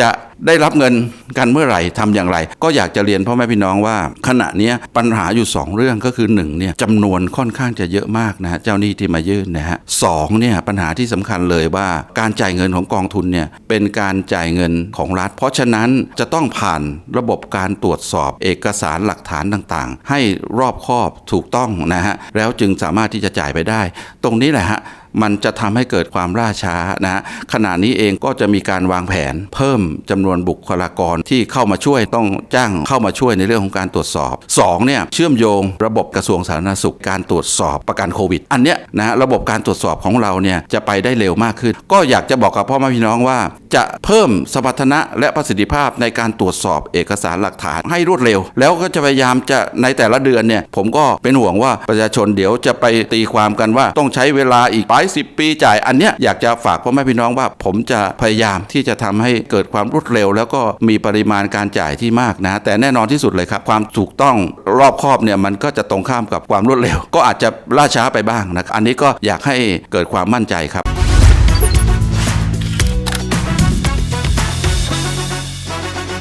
จะ ได้รับเงินกันเมื่อไหร่ทำอย่างไร ก็อยากจะเรียนพ่อแม่พี่น้องว่า ขณะนี้ปัญหาอยู่ 2 เรื่องก็คือ1เนี่ยจำนวนค่อนข้างจะเยอะมากนะฮะเจ้าหนี้ที่มายื่นนะฮะสองเนี่ยปัญหาที่สำคัญเลยว่าการจ่ายเงินของกองทุนเนี่ยเป็นการจ่ายเงินของรัฐ เพราะฉะนั้นจะต้องผ่านระบบการตรวจสอบเอกสารหลักฐานต่างๆ ให้รอบคอบถูกต้องนะฮะแล้วจึงสามารถที่จะจ่ายไปได้ ตรงนี้แหละฮะมันจะทำให้เกิดความล่าช้านะฮะขณะนี้เองก็จะมีการวางแผนเพิ่มจำนวนวนบุคลากรที่เข้ามาช่วยต้องจ้างเข้ามาช่วยในเรื่องของการตรวจสอบสองเนี่ยเชื่อมโยงระบบกระทรวงสาธารณสุขการตรวจสอบประกันโควิด อันเนี้ยนะฮะระบบการตรวจสอบของเราเนี่ยจะไปได้เร็วมากขึ้น ก็อยากจะบอกกับพ่อแม่พี่น้องว่า จะเพิ่มสมรรถนะและประสิทธิภาพในการตรวจสอบเอกสารหลักฐานให้รวดเร็ว แล้วก็จะพยายามจะในแต่ละเดือนเนี่ยผมก็เป็นห่วงว่าประชาชนเดี๋ยวจะไปตีความกันว่าต้องใช้เวลาอีกหลายสิบปีจ่าย อันเนี้ยอยากจะฝากพ่อแม่พี่น้องว่า ผมจะพยายามที่จะทำให้เกิดความรวดเร็วแล้วก็มีปริมาณการจ่ายที่มากนะ แต่แน่นอนที่สุดเลยครับ ความถูกต้องรอบคอบเนี่ยมันก็จะตรงข้ามกับความรวดเร็ว ก็อาจจะล่าช้าไปบ้างนะครับอันนี้ก็อยากให้เกิดความมั่นใจครับ